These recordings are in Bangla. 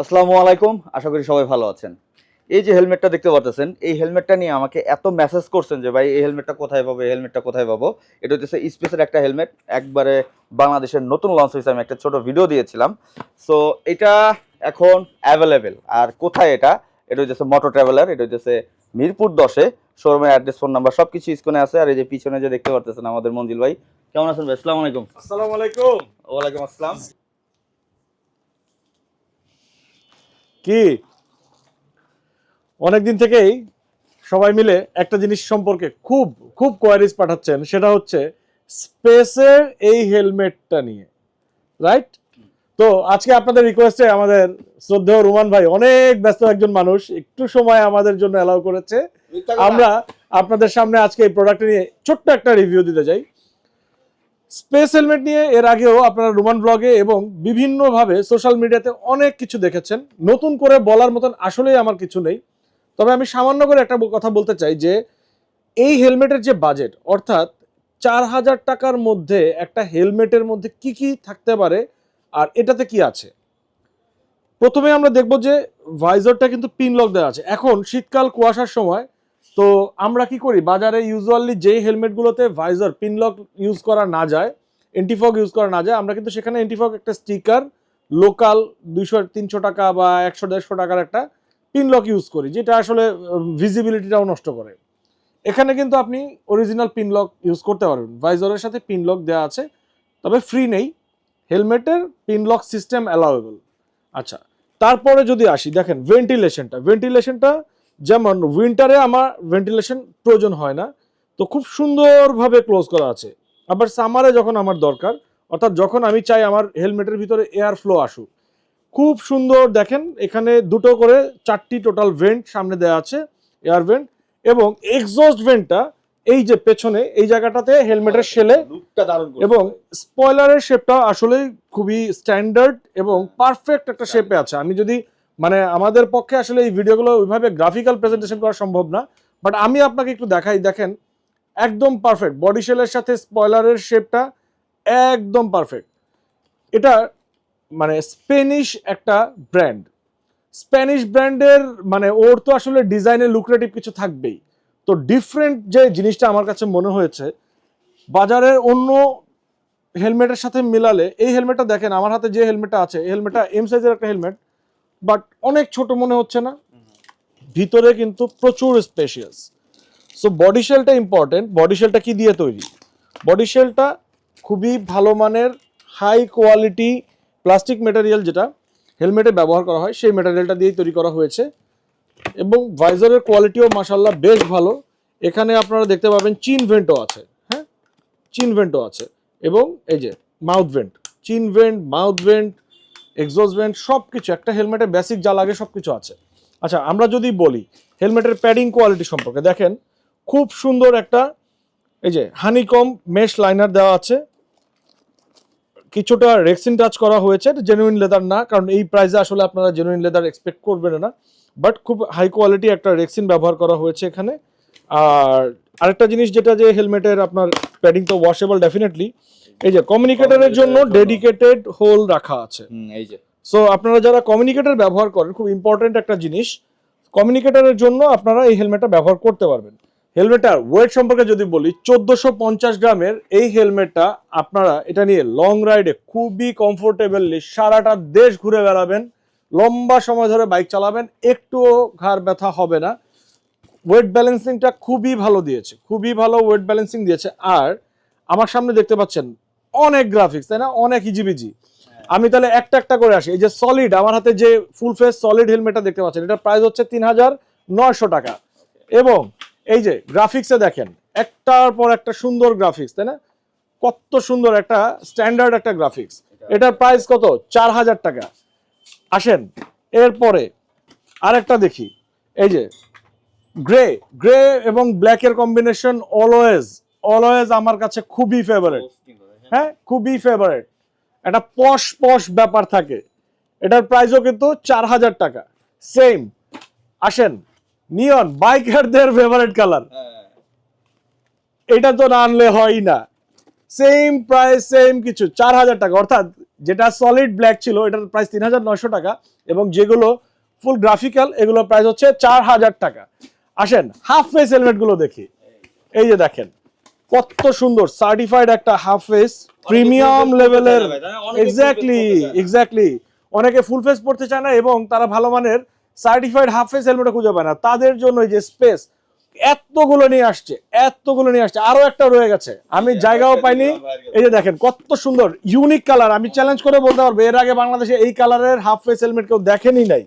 আসসালামু আলাইকুম আশা করি সবাই ভালো আছেন। এই যে হেলমেটটা দেখতে পাচ্ছেন এই হেলমেটটা নিয়ে আমাকে এত মেসেজ করছেন যে ভাই এই হেলমেটটা কোথায় পাবো এই হেলমেটটা কোথায় পাবো? এটা হচ্ছে স্পেসের একটা হেলমেট। একবারে বাংলাদেশের নতুন লঞ্চ হয়েছে আমি একটা ছোট ভিডিও দিয়েছিলাম। সো এটা এখন অ্যাভেলেবেল আর কোথায় এটা? এটা হচ্ছে মোটর ট্রাভেলার এটা হচ্ছে মিরপুর দশে। শোরুমের অ্যাড্রেস ফোন নাম্বার সব কিছু স্ক্রিনে আছে। আর এই যে পিছনে যে দেখতে পাচ্ছেন আমাদের মঞ্জিল ভাই কেমন আছেন ভাই? আসসালামু আলাইকুম। আসসালামু আলাইকুম। ওয়ালাইকুম আসসালাম। কি? অনেকদিন থেকেই সবাই মিলে একটা জিনিস সম্পর্কে খুব খুব কোয়ারিজ পাঠাচ্ছেন সেটা হচ্ছে স্পেসের এই হেলমেটটা নিয়ে রাইট তো আজকে আপনাদের রিকোয়েস্টে আমাদের শ্রদ্ধেয় রুমান ভাই অনেক ব্যস্ত একজন মানুষ একটু সময় আমাদের জন্য অ্যালাউ করেছে। আমরা আপনাদের সামনে আজকে এই প্রোডাক্ট নিয়ে ছোট্ট একটা রিভিউ দিতে যাই স্পেস হেলমেট নিয়ে এর আগেও আপনারা রোমান ব্লগে এবং বিভিন্নভাবে সোশ্যাল মিডিয়াতে অনেক কিছু দেখেছেন। নতুন করে বলার মতন আসলেই আমার কিছু নেই। তবে আমি সামান্য করে একটা কথা বলতে চাই যে, এই হেলমেটের যে বাজেট, অর্থাৎ চার হাজার টাকার মধ্যে একটা হেলমেটের মধ্যে কি কি থাকতে পারে আর এটাতে কি আছে? প্রথমে আমরা দেখব যে ভাইজরটা কিন্তু পিন লক দেওয়া আছে। এখন শীতকাল কুয়াশার সময় তো আমরা কি করি? বাজারে ইউজুয়ালি যেই হেলমেটগুলোতে ভাইজার পিন লক ইউজ করা না যায় এন্টিফগ ইউজ করা না যায়, আমরা কিন্তু সেখানে এন্টিফগ একটা স্টিকার লোকাল দুইশো, তিনশো টাকা বা একশো, দেড়শো টাকার একটা পিন লক ইউজ করি, যেটা আসলে ভিজিবিলিটিটাও নষ্ট করে। এখানে কিন্তু আপনি অরিজিনাল পিন লক ইউজ করতে পারবেন। ভাইজারের সাথে পিন লক দেওয়া আছে, তবে ফ্রি নেই। হেলমেটের পিনলক সিস্টেম অ্যালাউয়েবল আচ্ছা তারপরে যদি আসি, দেখেন ভেন্টিলেশনটা ভেন্টিলেশনটা যেমন উইন্টারে আমার ভেন্টিলেশন প্রয়োজন হয় না তো খুব সুন্দরভাবে ক্লোজ করা আছে। আবার সামারে যখন আমার দরকার অর্থাৎ যখন আমি চাই আমার হেলমেটের ভিতরে এয়ার ফ্লো আসুক খুব সুন্দর দেখেন এখানে দুটো করে চারটি টোটাল ভেন্ট সামনে দেওয়া আছে এয়ার ভেন্ট এবং এক্সস্ট ভেন্টটা এই যে পেছনে এই জায়গাটাতে হেলমেটের শেলে এবং স্পয়লারের শেপটা আসলে খুবই স্ট্যান্ডার্ড এবং পারফেক্ট একটা শেপে আছে। আমি যদি মানে আমাদের পক্ষে আসলে এই ভিডিওগুলো ওইভাবে গ্রাফিক্যাল প্রেজেন্টেশন করা সম্ভব না বাট আমি আপনাকে একটু দেখাই, দেখেন, একদম পারফেক্ট বডি শেলের সাথে স্পয়লারের শেপটা একদম পারফেক্ট এটা মানে স্পেনিশ একটা ব্র্যান্ড স্প্যানিশ ব্র্যান্ডের মানে ওর তো আসলে ডিজাইনে লুক্রেটিভ কিছু থাকবেই। তো ডিফারেন্ট যে জিনিসটা আমার কাছে মনে হয়েছে বাজারের অন্য হেলমেটের সাথে মিলালে, এই হেলমেটটা দেখেন, আমার হাতে যে হেলমেটটা আছে, এই হেলমেটটা এম সাইজের একটা হেলমেট বাট অনেক ছোট মনে হচ্ছে না। ভিতরে কিন্তু প্রচুর স্পেশিয়াস সো বডি শেলটা ইম্পর্টেন্ট বডি শেলটা কি দিয়ে তৈরি? বডি শেলটা খুবই ভালো মানের হাই কোয়ালিটি প্লাস্টিক মেটেরিয়াল যেটা হেলমেটে ব্যবহার করা হয়, সেই মেটেরিয়ালটা দিয়েই তৈরি করা হয়েছে। এবং ভাইজারের কোয়ালিটিও মাসাল্লাহ বেশ ভালো। এখানে আপনারা দেখতে পাবেন চিন ভেন্টও আছে হ্যাঁ? চিন ভেন্টও আছে। এবং এই যে mouth vent chin vent mouth vent exhaust vent সব কিছু একটা হেলমেটে বেসিক যা লাগে সব কিছু আছে। আচ্ছা আমরা যদি বলি হেলমেটের প্যাডিং কোয়ালিটি সম্পর্কে, দেখেন, খুব সুন্দর একটা, এই যে হানিকম মেশ লাইনার দেওয়া আছে। কিছুটা রেক্সিন টাচ করা হয়েছে জেনুইন লেদার না, কারণ এই প্রাইসে আসলে আপনারা জেনুইন লেদার এক্সপেক্ট করবেন না। বাট খুব হাই কোয়ালিটি একটা রেক্সিন ব্যবহার করা হয়েছে এখানে। আর আরেকটা জিনিস যেটা যে হেলমেটের আপনার প্যাডিং তো ওয়াশেবল ডেফিনেটলি এই যে কমিউনিকেটরের জন্য ডেডিকেটেড হোল রাখা আছে। এই যে। সো আপনারা যারা কমিউনিকেটর ব্যবহার করেন খুব ইম্পর্টেন্ট একটা জিনিস কমিউনিকেটরের জন্য আপনারা এই হেলমেটটা ব্যবহার করতে পারবেন। হেলমেটটার ওয়েট সম্পর্কে যদি বলি চোদ্দোশো পঞ্চাশ গ্রামের এই হেলমেটটা আপনারা এটা নিয়ে লং রাইডে খুবই কমফোর্টেবলি সারাটা দেশ ঘুরে বেড়াবেন লম্বা সময় ধরে বাইক চালাবেন একটুও ঘাড় ব্যথা হবে না। ওয়েট ব্যালেন্সিংটা খুবই ভালো দিয়েছে খুবই ভালো ওয়েট ব্যালেন্সিং দিয়েছে। আর আমার সামনে দেখতে পাচ্ছেন অনেক গ্রাফিক্স তাই না? অনেক ইজিবিজি আমি তাহলে একটা একটা করে আসি। এই যে সলিড আমার হাতে যে ফুল ফেস সলিড হেলমেটটা দেখতে পাচ্ছেন এটা প্রাইস হচ্ছে তিন হাজার নয়শো টাকা। এবং এই যে গ্রাফিক্সে দেখেন একটার পর একটা সুন্দর গ্রাফিক্স তাই না? কত সুন্দর একটা স্ট্যান্ডার্ড একটা গ্রাফিক্স এটার প্রাইস কত? চার হাজার টাকা। আসেন এরপরে আরেকটা দেখি। এই যে গ্রে গ্রে এবং ব্ল্যাকের কম্বিনেশন অলওয়েজ অলওয়েজ আমার কাছে খুবই ফেভারেট হ্যাঁ। খুবই ফেভারেট একটা পশ পশ ব্যাপার থাকে। এটার প্রাইসও কিন্তু চার হাজার টাকা। সেম আসেন নিয়ন বাইকারদের ফেভারিট কালার এটা তো না আনলে হয় না। সেম প্রাইস সেম কিছু চার হাজার টাকা। অর্থাৎ যেটা সলিড ব্ল্যাক ছিল এটার প্রাইস তিন হাজার নয়শো টাকা এবং যেগুলো ফুল গ্রাফিক্যাল এগুলোর প্রাইস হচ্ছে চার হাজার টাকা। আসেন হাফ ফেস হেলমেটগুলো দেখি। এই যে দেখেন কত সুন্দর সার্টিফাইড একটা হাফ ফেস প্রিমিয়াম লেভেলের এক্স্যাক্টলি এক্স্যাক্টলি অনেকে ফুল ফেস পড়তে চায় না। এবং তারা ভালো মানের সার্টিফাইড হাফ ফেস হেলমেটও খুঁজে পায় না। তাদের জন্য এই যে স্পেস এতগুলো নিয়ে আসছে এতগুলো নিয়ে আসছে। আরও একটা রয়ে গেছে। আমি জায়গাও পাইনি। এই যে দেখেন কত সুন্দর ইউনিক কালার আমি চ্যালেঞ্জ করে বলতে পারব এর আগে বাংলাদেশে এই কালারের হাফ ফেস হেলমেট কেউ দেখেনি নাই।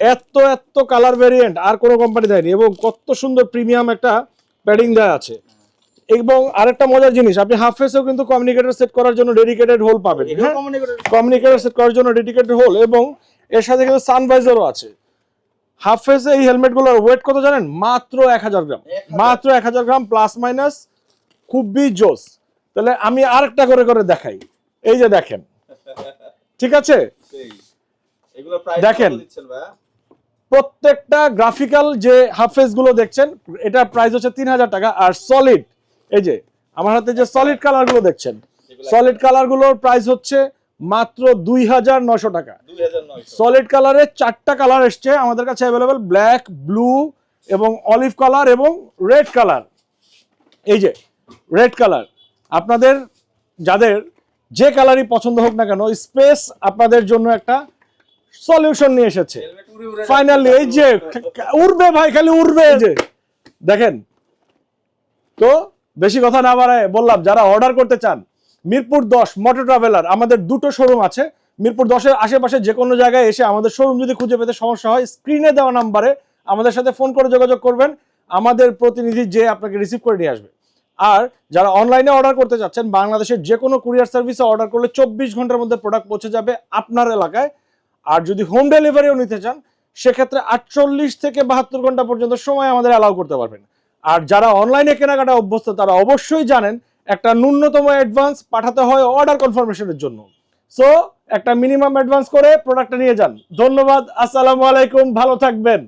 এত এত কালার ভেরিয়েন্ট আর কোনো কোম্পানি দেয়নি এবং কত সুন্দর প্রিমিয়াম একটা প্যাডিং দেওয়া আছে। এবং আরেকটা মজার জিনিস আপনি হাফ ফেসেও কিন্তু কমিউনিকেটর সেট করার জন্য ডেডিকেটেড হোল পাবেন। হ্যাঁ? কমিউনিকেটর সেট করার জন্য ডেডিকেটেড হোল এবং এর সাথে কিন্তু সানভাইজারও আছে। হাফ ফেসে এই হেলমেটগুলোর ওয়েট কত জানেন? মাত্র এক হাজার গ্রাম। মাত্র এক হাজার গ্রাম প্লাস মাইনাস খুবই জোস। তাহলে আমি আরেকটা করে করে দেখাই। এই যে দেখেন। ঠিক আছে? দেখেন। প্রত্যেকটা গ্রাফিক্যাল যে হাফ ফেসগুলো দেখছেন এটা প্রাইস হচ্ছে তিন হাজার টাকা। আর সলিড এই যে আমার হাতে যে সলিড কালারগুলো দেখছেন সলিড কালারগুলোর প্রাইস হচ্ছে মাত্র দুই হাজার নশো টাকা। সলিড কালারের চারটা কালার এসছে আমাদের কাছে অ্যাভেলেবেল ব্ল্যাক ব্লু এবং অলিভ কালার এবং রেড কালার এই যে রেড কালার আপনাদের যাদের যে কালারই পছন্দ হোক না কেন স্পেস আপনাদের জন্য একটা সলিউশন নিয়ে এসেছে। ফাইনালি এই যে, উড়বে ভাই, খালি উড়বে। যে, দেখেন, তো বেশি কথা না বাড়ায় বললাম, যারা অর্ডার করতে চান, মিরপুর দশ মোটর ট্রাভেলার আমাদের দুটো শোরুম আছে। মিরপুর দশের আশেপাশে যে কোনো জায়গায় এসে আমাদের শোরুম যদি খুঁজে পেতে সমস্যা হয় স্ক্রিনে দেওয়া নাম্বারে আমাদের সাথে ফোন করে যোগাযোগ করবেন। আমাদের প্রতিনিধি যে আপনাকে রিসিভ করে নিয়ে আসবে। আর যারা অনলাইনে অর্ডার করতে চাচ্ছেন, বাংলাদেশের যে কোনো কুরিয়ার সার্ভিসে অর্ডার করলে চব্বিশ ঘণ্টার মধ্যে প্রোডাক্ট পৌঁছে যাবে আপনার এলাকায়। আর যদি হোম ডেলিভারিও নিতে চান, সেক্ষেত্রে আটচল্লিশ থেকে বাহাত্তর ঘণ্টা পর্যন্ত সময় আমাদের অ্যালাউ করতে পারবেন। আর যারা অনলাইনে কেনাকাটা অভ্যস্ত, তারা অবশ্যই জানেন, একটা ন্যূনতম অ্যাডভান্স পাঠাতে হয় অর্ডার কনফার্মেশনের জন্য। সো একটা মিনিমাম অ্যাডভান্স করে প্রোডাক্টটা নিয়ে যান। ধন্যবাদ, আসসালামু আলাইকুম, ভালো থাকবেন।